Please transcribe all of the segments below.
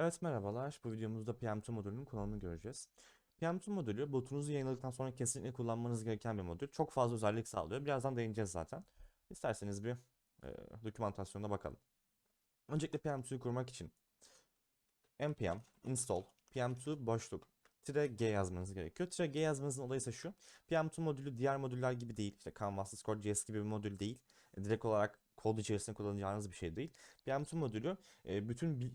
Evet merhabalar. Bu videomuzda PM2 modülünün kullanımını göreceğiz. PM2 modülü botunuzu yayınladıktan sonra kesinlikle kullanmanız gereken bir modül. Çok fazla özellik sağlıyor. Birazdan değineceğiz zaten. İsterseniz bir e, dokümantasyonuna bakalım. Öncelikle PM2'yu kurmak için npm install pm2 boşluk tire g yazmanız gerekiyor. Tire g yazmanızın olayı ise şu. PM2 modülü diğer modüller gibi değil. İşte Canvas, Discord, JS gibi bir modül değil. E, direkt olarak kod içerisinde kullanacağınız bir şey değil. PM2 modülü e, bütün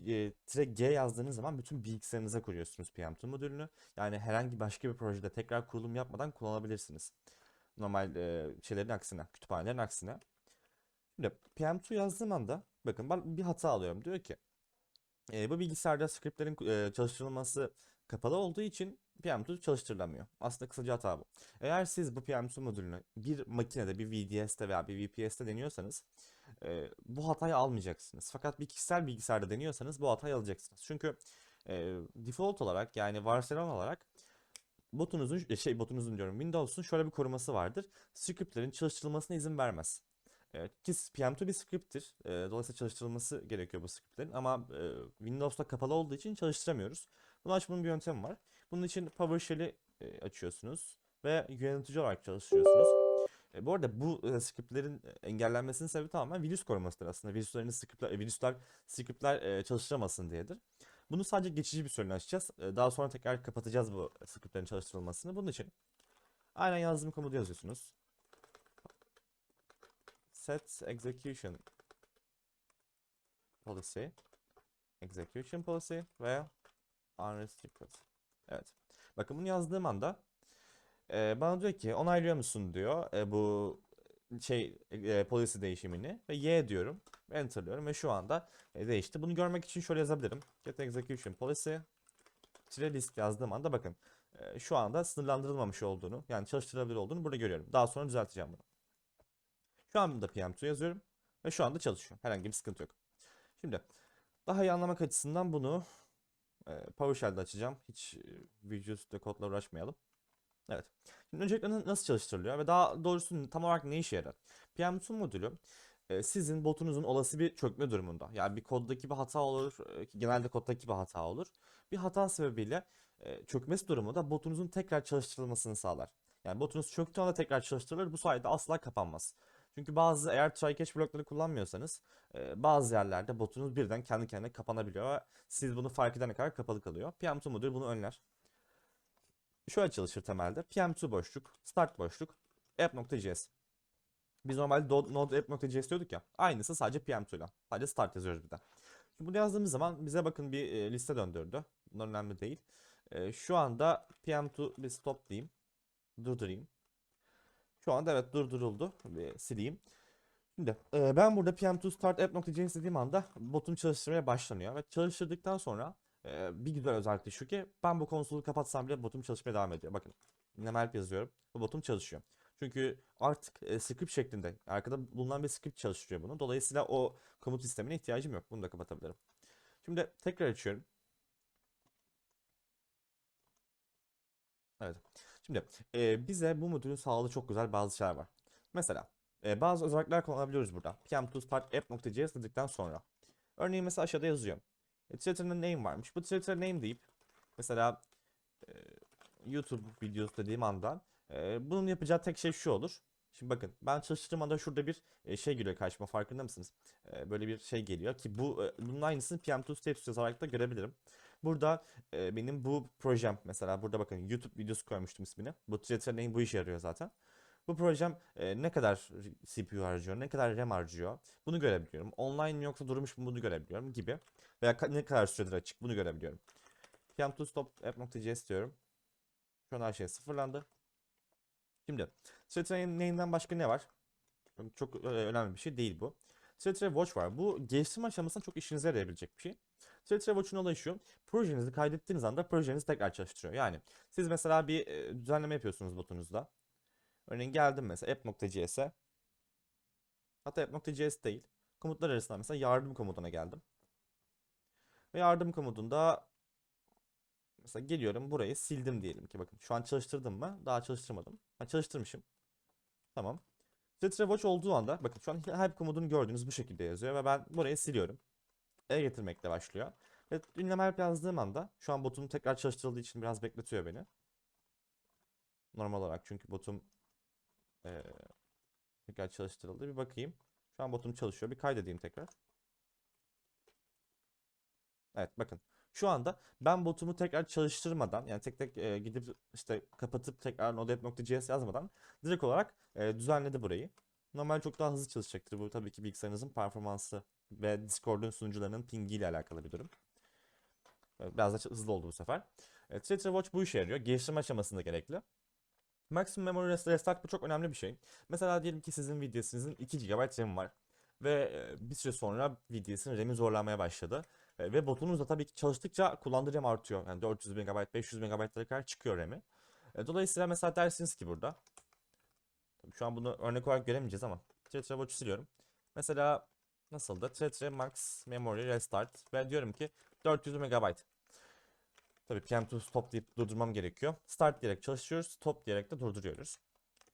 e, G yazdığınız zaman bütün bilgisayarınıza kuruyorsunuz PM2 modülünü. Yani herhangi başka bir projede tekrar kurulum yapmadan kullanabilirsiniz. Normal e, şeylerin aksine, kütüphanelerin aksine. Şimdi PM2 yazdığım anda bakın ben bir hata alıyorum. Diyor ki e, bu bilgisayarda scriptlerin e, çalıştırılması kapalı olduğu için PM2 çalıştırılamıyor. Aslında kısaca hata bu. Eğer siz bu PM2 modülünü bir makinede, bir VDS'te veya bir VPS'te deniyorsanız e, bu hatayı almayacaksınız. Fakat bir kişisel bilgisayarda deniyorsanız bu hatayı alacaksınız. Çünkü e, default olarak yani varsayılan olarak botunuzun e, şey botunuzun diyorum Windows'un şöyle bir koruması vardır. Scriptlerin çalıştırılmasına izin vermez. Evet, ki PM2 bir script'tir. E, dolayısıyla çalıştırılması gerekiyor bu scriptlerin ama e, Windows'ta kapalı olduğu için çalıştıramıyoruz. Bunu açmanın bir yöntemi var. Bunun için PowerShell'i e, açıyorsunuz ve yönetici olarak çalıştırıyorsunuz. E, bu arada bu e, scriptlerin e, engellenmesinin sebebi tamamen virüs korumasıdır aslında. Virüslerin scriptler, virüsler scriptler çalıştıramasın diyedir. Bunu sadece geçici bir süreliğine açacağız. Daha sonra tekrar kapatacağız bu scriptlerin çalıştırılmasını. Bunun için aynen yazdığım komutu yazıyorsunuz. Set execution policy execution policy ve unrestricted. Evet. Bakın bunu yazdığım anda e, bana diyor ki onaylıyor musun diyor e, bu şey e, policy değişimini ve Y diyorum. Enter'lıyorum ve şu anda e, değişti. Bunu görmek için şöyle yazabilirim. Get execution policy tire list yazdığım anda bakın e, şu anda sınırlandırılmamış olduğunu yani çalıştırılabilir olduğunu burada görüyorum. Daha sonra düzelteceğim bunu. Şu anda PM2 yazıyorum ve şu anda çalışıyor. Herhangi bir sıkıntı yok. Şimdi daha iyi anlamak açısından bunu e, PowerShell'de açacağım. Hiç e, Visual Studio kodla uğraşmayalım. Evet. Şimdi öncelikle na- nasıl çalıştırılıyor ve daha doğrusu tam olarak ne işe yarar? PM2 modülü e, sizin botunuzun olası bir çökme durumunda. Yani bir koddaki bir hata olur, e, genelde koddaki bir hata olur. Bir hata sebebiyle çökmesi durumunda botunuzun tekrar çalıştırılmasını sağlar. Yani botunuz çöktüğü anda tekrar çalıştırılır. Bu sayede asla kapanmaz. Çünkü bazı eğer try catch blokları kullanmıyorsanız e, bazı yerlerde botunuz birden kendi kendine kapanabiliyor siz bunu fark edene kadar kapalı kalıyor. PM2 modülü bunu önler. Şöyle çalışır temelde. PM2 boşluk, start boşluk, app.js. Biz normalde node app.js diyorduk ya. Aynısı sadece PM2 ile. Sadece start yazıyoruz bir de. Şimdi bunu yazdığımız zaman bize bakın bir e, liste döndürdü. Bunlar önemli değil. E, şu anda PM2 bir stop diyeyim. Durdurayım. Şu anda evet durduruldu. Bir sileyim. Şimdi e, ben burada PM2 start app.js dediğim anda botun çalıştırmaya başlanıyor. Ve çalıştırdıktan sonra e, bir güzel özellik şu ki ben bu konsolu kapatsam bile botum çalışmaya devam ediyor. Bakın Nemelp yazıyorum. Bu botum çalışıyor. Çünkü artık e, script şeklinde arkada bulunan bir script çalıştırıyor bunu. Dolayısıyla o komut sistemine ihtiyacım yok. Bunu da kapatabilirim. Şimdi tekrar açıyorum. Evet. Şimdi e, bize bu modülün sağladığı çok güzel bazı şeyler var. Mesela e, bazı özellikler kullanabiliyoruz burada. pm2 start app.js dedikten sonra. Örneğin mesela aşağıda yazıyor. E, Twitter'ın name varmış. Bu Twitter name deyip mesela e, YouTube videosu dediğim anda e, bunun yapacağı tek şey şu olur. Şimdi bakın ben çalıştırdığım anda şurada bir şey geliyor karşıma farkında mısınız? Böyle bir şey geliyor ki bu bunun aynısını pm2 status yazarak da görebilirim. Burada e, benim bu projem mesela burada bakın YouTube videosu koymuştum ismini. Bu name bu işe yarıyor zaten. Bu projem e, ne kadar CPU harcıyor, ne kadar RAM harcıyor bunu görebiliyorum. Online yoksa durmuş mu bunu görebiliyorum gibi. Veya ne kadar süredir açık bunu görebiliyorum. pm2 stop app.js diyorum. Şu an her şey sıfırlandı. Şimdi Twitter name'den başka ne var? Çok e, önemli bir şey değil bu. Twitter Watch var. Bu geliştirme aşamasında çok işinize yarayabilecek bir şey. Twitter Watch'un olayı şu. Projenizi kaydettiğiniz anda projenizi tekrar çalıştırıyor. Yani siz mesela bir e, düzenleme yapıyorsunuz botunuzda. Örneğin geldim mesela app.js'e. Hatta app.js değil. Komutlar arasında mesela yardım komutuna geldim. Ve yardım komutunda mesela geliyorum burayı sildim diyelim ki bakın şu an çalıştırdım mı? Daha çalıştırmadım. Ha çalıştırmışım. Tamam. Twitter Watch olduğu anda bakın şu an help komutunu gördüğünüz bu şekilde yazıyor ve ben burayı siliyorum. E getirmekle başlıyor. Ve ünlem help yazdığım anda şu an botum tekrar çalıştırıldığı için biraz bekletiyor beni. Normal olarak çünkü botum eee, tekrar çalıştırıldı. Bir bakayım. Şu an botum çalışıyor. Bir kaydedeyim tekrar. Evet bakın. Şu anda ben botumu tekrar çalıştırmadan yani tek tek e, gidip işte kapatıp tekrar node.js yazmadan direkt olarak e, düzenledi burayı. Normal çok daha hızlı çalışacaktır. Bu tabii ki bilgisayarınızın performansı ve Discord'un sunucularının pingi ile alakalı bir durum. E, Biraz da hızlı oldu bu sefer. E, Thread Watch bu işe yarıyor. Geliştirme aşamasında gerekli. Maximum Memory Rest- Restart bu çok önemli bir şey. Mesela diyelim ki sizin VDS'inizin 2 GB RAM var. Ve e, bir süre sonra VDS'in RAM'i zorlanmaya başladı. E, Ve botunuz da tabii ki çalıştıkça kullandığı RAM artıyor. Yani 400 MB, 500 MB'lara kadar çıkıyor RAM'i. E, Dolayısıyla mesela dersiniz ki burada. Şu an bunu örnek olarak göremeyeceğiz ama. Thread Watch'u siliyorum. Mesela nasıldı? Thread Max Memory Restart. Ve diyorum ki 400 MB. Tabii PM2 stop deyip durdurmam gerekiyor. Start diyerek çalıştırıyoruz. Stop diyerek de durduruyoruz.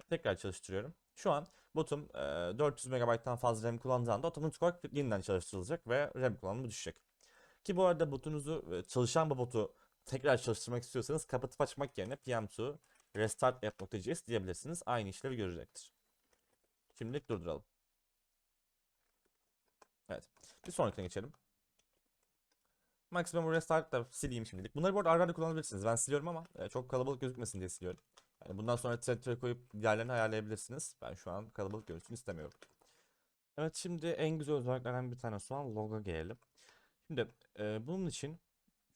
Tekrar çalıştırıyorum. Şu an botum e, 400 MB'dan fazla RAM kullandığı anda otomatik olarak yeniden çalıştırılacak ve RAM kullanımı düşecek. Ki bu arada botunuzu e, çalışan bu botu tekrar çalıştırmak istiyorsanız kapatıp açmak yerine pm2 restart app.js diyebilirsiniz. Aynı işlevi görecektir. Şimdilik durduralım. Evet. Bir sonrakine geçelim. Maximum Restart da sileyim şimdilik. Bunları bu arada ara ara kullanabilirsiniz. Ben siliyorum ama e, çok kalabalık gözükmesin diye siliyorum. Yani bundan sonra thread thread koyup diğerlerini ayarlayabilirsiniz. Ben şu an kalabalık görünsün istemiyorum. Evet şimdi en güzel özelliklerden bir tanesi olan log'a gelelim. Şimdi e, bunun için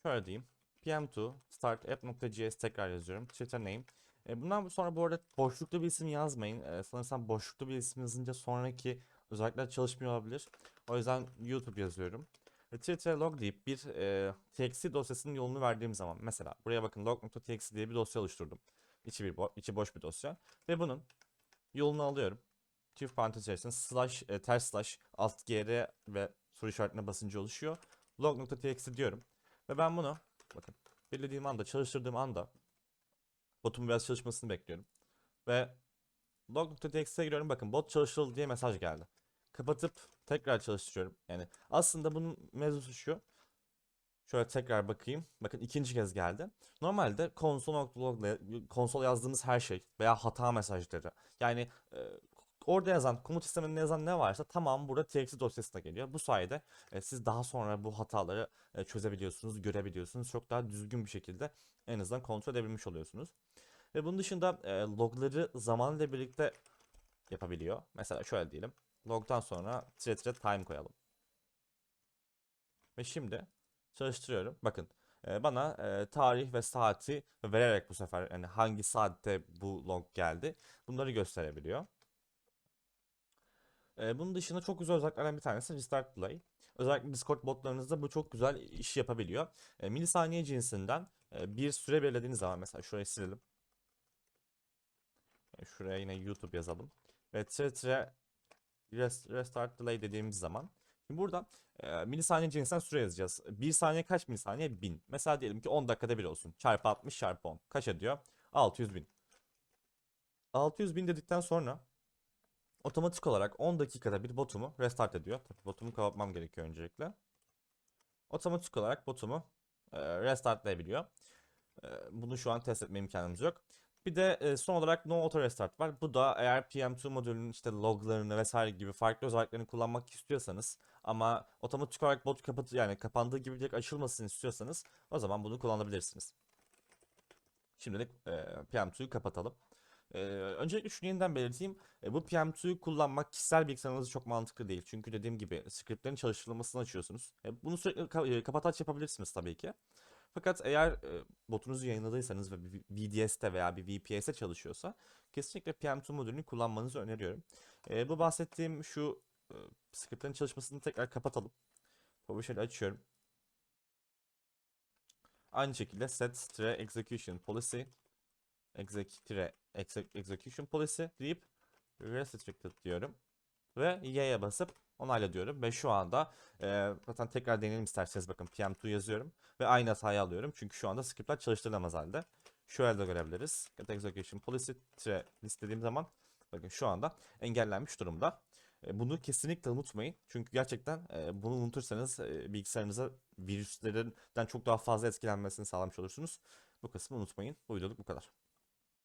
şöyle diyeyim. pm2 start app.js tekrar yazıyorum. Twitter name. E, bundan sonra bu arada boşluklu bir isim yazmayın. E, sanırsam boşluklu bir isim yazınca sonraki özellikler çalışmıyor olabilir. O yüzden YouTube yazıyorum. Ve Twitter log deyip bir e, txt dosyasının yolunu verdiğim zaman mesela buraya bakın log.txt diye bir dosya oluşturdum. İçi, bir bo- içi boş bir dosya. Ve bunun yolunu alıyorum. Çift parantez içerisinde slash, e, ters slash, alt gr ve soru işaretine basınca oluşuyor. Log.txt diyorum. Ve ben bunu bakın belirlediğim anda çalıştırdığım anda botumun biraz çalışmasını bekliyorum. Ve log.txt'e giriyorum. Bakın bot çalıştırıldı diye mesaj geldi. Kapatıp tekrar çalıştırıyorum. Yani aslında bunun mevzusu şu. Şöyle tekrar bakayım. Bakın ikinci kez geldi. Normalde console.log'la konsol yazdığımız her şey veya hata mesajları. Yani e, orada yazan, komut sisteminde yazan ne varsa tamam burada txt dosyasına geliyor. Bu sayede e, siz daha sonra bu hataları e, çözebiliyorsunuz, görebiliyorsunuz. Çok daha düzgün bir şekilde en azından kontrol edebilmiş oluyorsunuz. Ve bunun dışında e, logları zamanla birlikte yapabiliyor. Mesela şöyle diyelim. Log'dan sonra thread thread time koyalım. Ve şimdi çalıştırıyorum. Bakın e, bana e, tarih ve saati vererek bu sefer yani hangi saatte bu log geldi bunları gösterebiliyor. Bunun dışında çok güzel özelliklerden bir tanesi Restart Delay. Özellikle Discord botlarınızda bu çok güzel iş yapabiliyor. Milisaniye cinsinden bir süre belirlediğiniz zaman mesela şurayı silelim. Şuraya yine YouTube yazalım. Ve tre tre rest- restart delay dediğimiz zaman Şimdi burada e, milisaniye cinsinden süre yazacağız. 1 saniye kaç milisaniye? 1000. Mesela diyelim ki 10 dakikada bir olsun. Çarpı 60 çarpı 10. Kaç ediyor? 600 bin. 600 bin dedikten sonra otomatik olarak 10 dakikada bir botumu restart ediyor. Tabii botumu kapatmam gerekiyor öncelikle. Otomatik olarak botumu e, restartlayabiliyor. E, bunu şu an test etme imkanımız yok. Bir de e, son olarak no auto restart var. Bu da eğer PM2 modülünün işte loglarını vesaire gibi farklı özelliklerini kullanmak istiyorsanız ama otomatik olarak bot kapat yani kapandığı gibi direkt açılmasını istiyorsanız o zaman bunu kullanabilirsiniz. Şimdilik e, PM2'yu kapatalım. E, öncelikle şunu yeniden belirteyim. E, bu PM2'yu kullanmak kişisel bilgisayarınızda çok mantıklı değil. Çünkü dediğim gibi scriptlerin çalıştırılmasını açıyorsunuz. E, bunu sürekli ka- e, kapataç yapabilirsiniz tabii ki. Fakat eğer e, botunuzu yayınladıysanız ve bir VDS'te veya bir VPS'e çalışıyorsa kesinlikle PM2 modülünü kullanmanızı öneriyorum. E, bu bahsettiğim şu e, scriptlerin çalışmasını tekrar kapatalım. PowerShell'i açıyorum. Aynı şekilde set execution policy exec execution policy deyip restricted diyorum. Ve Y'ye basıp onayla diyorum. Ve şu anda e, zaten tekrar deneyelim isterseniz bakın PM2 yazıyorum. Ve aynı hatayı alıyorum. Çünkü şu anda scriptler çalıştırılamaz halde. Şöyle de görebiliriz. Get execution policy list dediğim zaman bakın şu anda engellenmiş durumda. E, Bunu kesinlikle unutmayın. Çünkü gerçekten e, bunu unutursanız e, bilgisayarınıza virüslerden çok daha fazla etkilenmesini sağlamış olursunuz. Bu kısmı unutmayın. Bu videoluk bu kadar.